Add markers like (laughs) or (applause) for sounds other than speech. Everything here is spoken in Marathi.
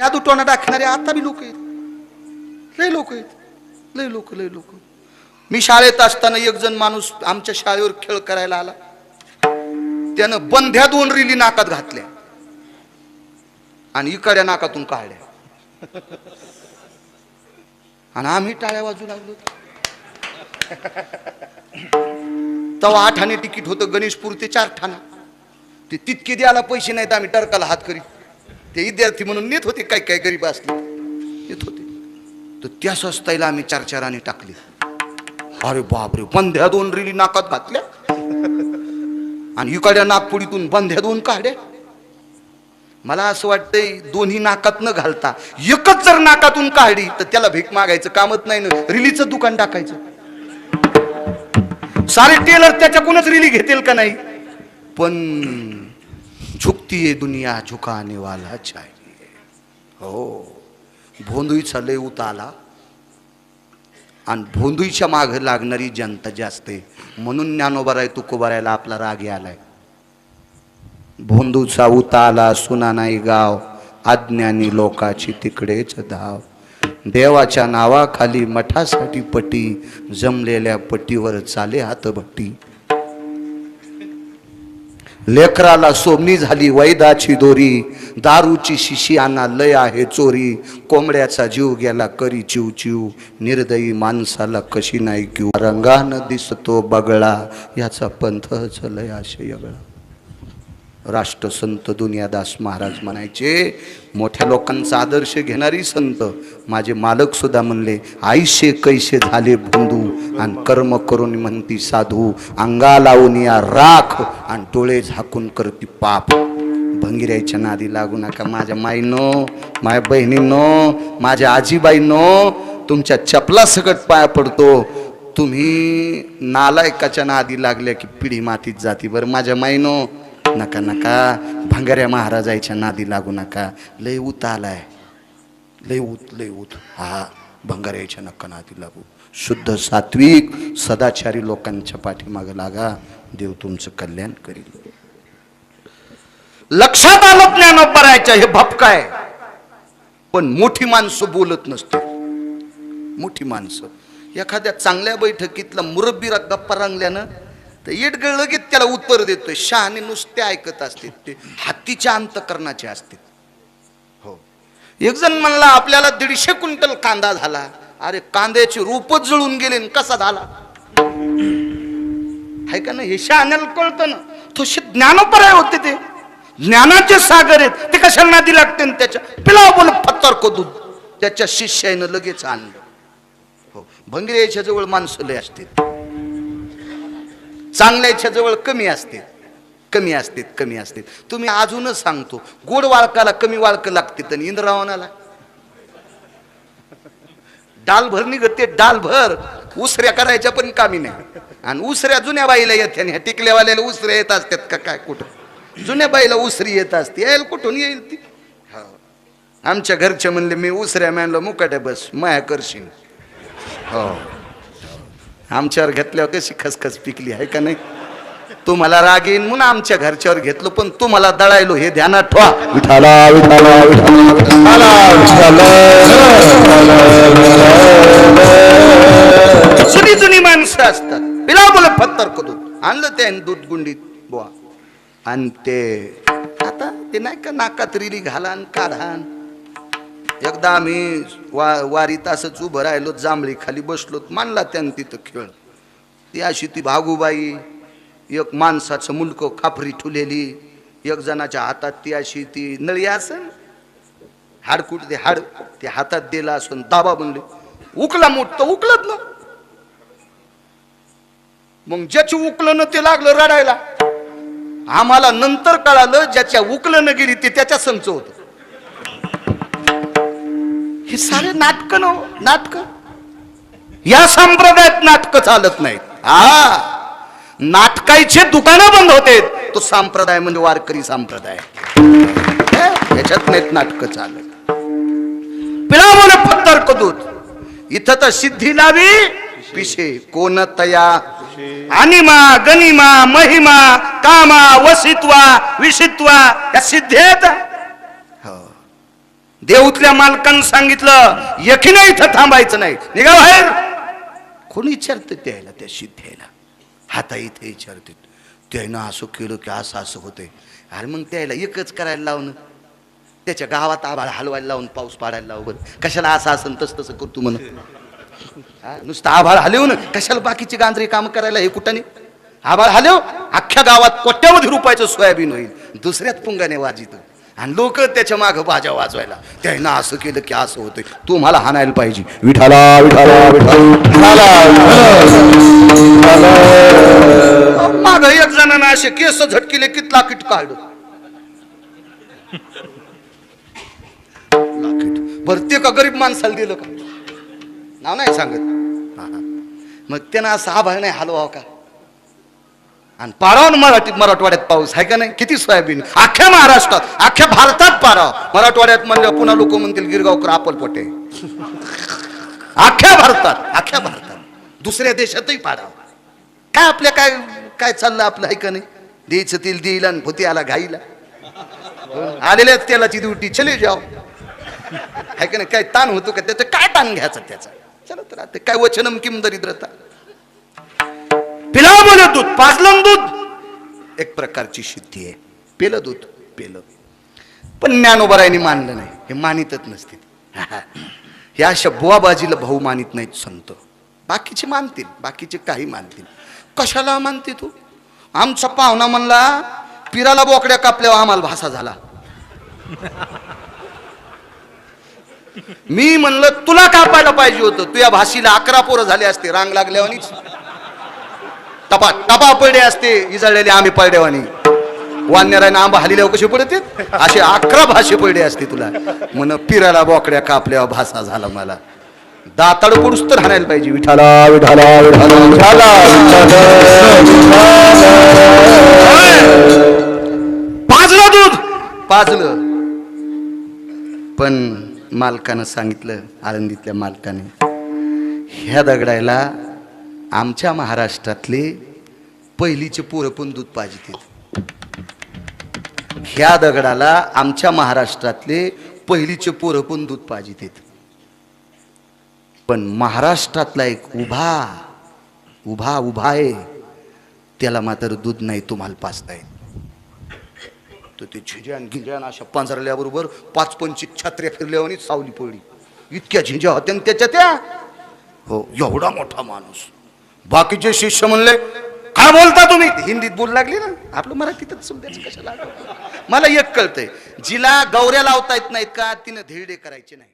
जादू टोना दाखणारे आता बी लोक आहेत. लय लोक आहेत. लय लोक लय लोक. मी शाळेत असताना एक जण माणूस आमच्या शाळेवर खेळ करायला आला. त्यानं बंध्या दोन रिली नाकात घातल्या. आणि इकड्या नाकातून काढल्या. आणि आम्ही टाळ्या वाजू लागलो. तेव्हा आठ आणे तिकीट होतं गणेशपूर ते चार ठाणा. ते तितके द्यायला पैसे नाहीत आम्ही टरकाला हात करीत. ते विद्यार्थी म्हणून नेत होते काय काय गरीब असले. नेत होते. तर त्या स्वस्ताईला आम्ही चार चार आणे टाकली. अरे बापरे बंध्या दोन रिली नाकात घातल्या. आणि इकडल्या नागपुडीतून बंध्या दोन काढ्या मला असं वाटतंय दोन्ही नाकात न घालता एकच जर नाकातून काढली तर त्याला भीक मागायचं कामत नाही ना. रिलीचं दुकान टाकायचं. सारे टेलर त्याच्याकडूनच रिली घेतील का नाही? पण झुकती आहे दुनिया झुकाने वाला चाहिए। हो। भोंदुईचा लय उताला आणि भोंदुईच्या माग लागणारी जनता जास्त आहे. म्हणून ज्ञानोबाराय तुकोबारायला आपला राग आलाय भोंदूचा उताला सुना नाही गाव अज्ञानी लोकाची तिकडेच धाव. देवाच्या नावाखाली मठासाठी पटी जमलेल्या पटीवर चाले हातभट्टी. लेकराला सोमनी झाली वैदाची दोरी. दारूची शिशी आणा लय आहे चोरी. कोंबड्याचा जीव गेला करी चिव चिव. निर्दयी माणसाला कशी नाही किंवा रंगानं दिसतो बगळा. याचा पंथच लय आशय राष्ट्रसंत दुनियादास महाराज म्हणायचे मोठ्या लोकांचा आदर्श घेणारी संत माझे मालक सुद्धा म्हणले आईशे कैसे झाले भोंदू आणि कर्म करून म्हणती साधू अंगा लावून या राख आणि डोळे झाकून करती पाप. भंगिऱ्याच्या नादी लागू नका माझ्या माईनो माझ्या बहिणींनो माझ्या आजीबाईंनो तुमच्या चपला सकट पाया पडतो. तुम्ही नालायकाच्या नादी लागल्या की पिढी मातीत जाती बरं माझ्या माईनो नका नका. भंगाऱ्या महाराजाच्या नादी लागू नका. लय उत आलाय. लय उत लय उत हा भंगाऱ्याच्या नका नादी लागू. शुद्ध सात्विक सदाचारी लोकांच्या पाठीमागे लागा. देव तुमचं कल्याण करील. लक्षात आलं ज्ञानोपरायचं हे भपकाय पण मोठी माणसं बोलत नसते मोठी माणसं. एखाद्या चांगल्या बैठकीतला मुरब्बी गप्पा रंगल्यानं तर येडगळ लगेच त्याला उत्तर देतोय. शहाणे नुसते ऐकत असते ते. हत्तीच्या अंतकरणाचे असते. हो. एक जण म्हणला आपल्याला दीडशे क्विंटल कांदा झाला. अरे कांद्याचे रूपच जळून गेले कसा झाला? आहे का ना हे शहाण्याला कळतं ना. तो ज्ञानोपराय होते ते. ज्ञानाचे सागर आहेत. ते कशाला नादी लागते त्याच्या पिलाव बोल पत्तर कोदून त्याच्या शिष्यानं लगेच आणलं. हो. भंगिरेच्या जवळ माणसं लय असते चांगल्याच्या जवळ कमी असते. कमी असते कमी असते. तुम्ही अजूनच सांगतो. गोड वाळकाला कमी वाळकं लागते तर इंद्रावणाला डाल भर निघते डाल भर. उसऱ्या करायच्या पण कामी नाही. आणि उसऱ्या जुन्या बाईला येते आणि ह्या टिकल्यावाल्याला उसऱ्या येत असतात का काय कुठं? जुन्या बाईला उसरी येत असते. यायला कुठून येईल ती? हो. आमच्या घरचे म्हणले मी उसऱ्या म्हणलं मुकाट्या बस माया करशील. हो. आमच्यावर घेतल्यावर कशी खसखस पिकली आहे का नाही? तुम्हाला राग येईन म्हणून आमच्या घरच्यावर घेतलं पण तुम्हाला दळायलो हे ध्यानात ठेवा. विठाला विठाला विठाला जुनी जुनी माणसं असतात. पिला बोल फत्तर कदून आणलं ते दूध गुंडीत बुवा. आणि ते आता ते नाही का नाकात रिली घाला आणि काढा एकदा आम्ही वा वारीत असंच उभं राहिलो जांभळी खाली बसलो मानला त्यानं तिथं खेळ. ती अशी ती भागूबाई एक माणसाचं मुलकं खापरी ठुलेली एक जणाच्या हातात ती अशी ती नळी असन हाडकुट ते हाड ते हातात दिला असून दाबा बनले. उकला मोठ तर उकलत ना. मग ज्याची उकलं ना ते लागलं रडायला. आम्हाला नंतर कळालं ज्याच्या उकलं न गेली ते त्याच्या संच होतं. हे सारे नाटक न नाटक? या संप्रदायात नाटक चालत नाहीत. हा. नाटकाचे दुकानं बंद होते. तो संप्रदाय म्हणजे वारकरी संप्रदाय. याच्यात नाहीत नाटक चालत. पिळावलं पत्तर कदूत इथं तर सिद्धी लावी पिशे. कोण तया? अनिमा गनिमा महिमा कामा वसित्वा विषित्वा या सिद्धी आहेत. देऊतल्या मालकानं सांगितलं यकीन इथं थांबायचं नाही. निघा बाहेर. कोणी विचारतं त्याला त्या शिद्ध्याला हाता इथे विचारते त्यानं असं केलं की असं असं होतंय. अरे मग त्याला एकच करायला लावणं. त्याच्या गावात आभाळ हलवायला लावून पाऊस पाडायला लावून. कशाला असं असं तसं तसं करतो म्हण नुसतं आभाळ हलवून कशाला बाकीची गांजरी काम करायला हे कुठं आभाळ हलव. अख्ख्या गावात कोट्यावधी रुपयाचं सोयाबीन होईल. दुसऱ्यात पुंगाने वाजित. आणि लोक त्याच्या मागं बाजा वाजवायला त्यानं असं केलं की असं होतंय. तू मला हाणायला पाहिजे. विठाला विठाला विठाला माग एक जणांना असे केस झटकिले कितला किट काढ बर ते का गरीब माणसाला दिलं का? नाव नाही सांगत. मग त्यांना असं आभाळ नाही हलवावं का? आणि पारावर मराठी मराठवाड्यात पाऊस आहे का नाही? किती सोयाबीन? अख्ख्या महाराष्ट्रात अख्ख्या भारतात पारा मराठवाड्यात म्हणलं पुन्हा लोक म्हणतील गिरगावकर आपलपोटे अख्ख्या भारतात अख्ख्या भारतात. दुसऱ्या देशातही पारा काय आपल्या काय काय चाललं आपलं आहे का नाही द्यायचं तेल देईल आणि भूती आला घाईला. आलेल्या तेलाची ड्युटी. चले जाव आहे का नाही? काय ताण होतो का? त्याचं काय ताण घ्यायचं त्याचा? तर राहते काय वचनम किम दरिद्रता? बोल दूध पाजलं दूध. एक प्रकारची सिद्धी आहे. पेलं दूध पेलं. पण ज्ञानोबरायने मानलं नाही. हे मानितच नसते (laughs) या अशा बुवाबाजीला भाऊ मानित नाहीत संत. बाकीचे मानतील बाकीचे काही मानतील. कशाला मानते तू? आमचा पाहुणा म्हणला पिराला बोकड्या कापल्यावर आम्हाला भासा झाला. मी म्हणलं तुला कापायला पाहिजे होतं. तुझ्या भाषीला अकरा पोरं झाले असते रांग लागल्यावानीच. टपा टपा पडले असते इजळलेले आम्ही पडल्यावानी वान्यरायनं आंबा हलिल्यावर कसे पडते असे अकरा भाषे पडले असते तुला. म्हण पिराला बोकड्या कापल्यावर भासा झाला मला. दाताड पडूस तर हाणायला पाहिजे विठाला विठाला विठाला विठाला. पाजलं दूध. पाजलं. पण मालकानं सांगितलं आळंदीतल्या मालकाने ह्या दगडायला आमच्या महाराष्ट्रातले पहिलीचे पोरं पण दूध पाजित ह्या दगडाला आमच्या महाराष्ट्रातले पहिलीचे पोरं पण दूध पाजित पण महाराष्ट्रातला एक उभा उभा उभा आहे त्याला मात्र दूध नाही तुम्हाला पाचता येत तर ते झिंजान गिंजान अशा पांझरल्याबरोबर पाच पंचवीस छत्र्या फिरल्यावर सावली पडली. इतक्या झिंज्या होत्या त्याच्या त्या. हो एवढा मोठा माणूस. बाकीचे शिष्य म्हणले काय बोलता तुम्ही? हिंदीत बोल लागली ना. आपलं मराठीतच समजायचं कशाला? मला एक कळतंय. जिला गौऱ्या लावता येत नाहीत का? तिनं धिरडे करायचे नाही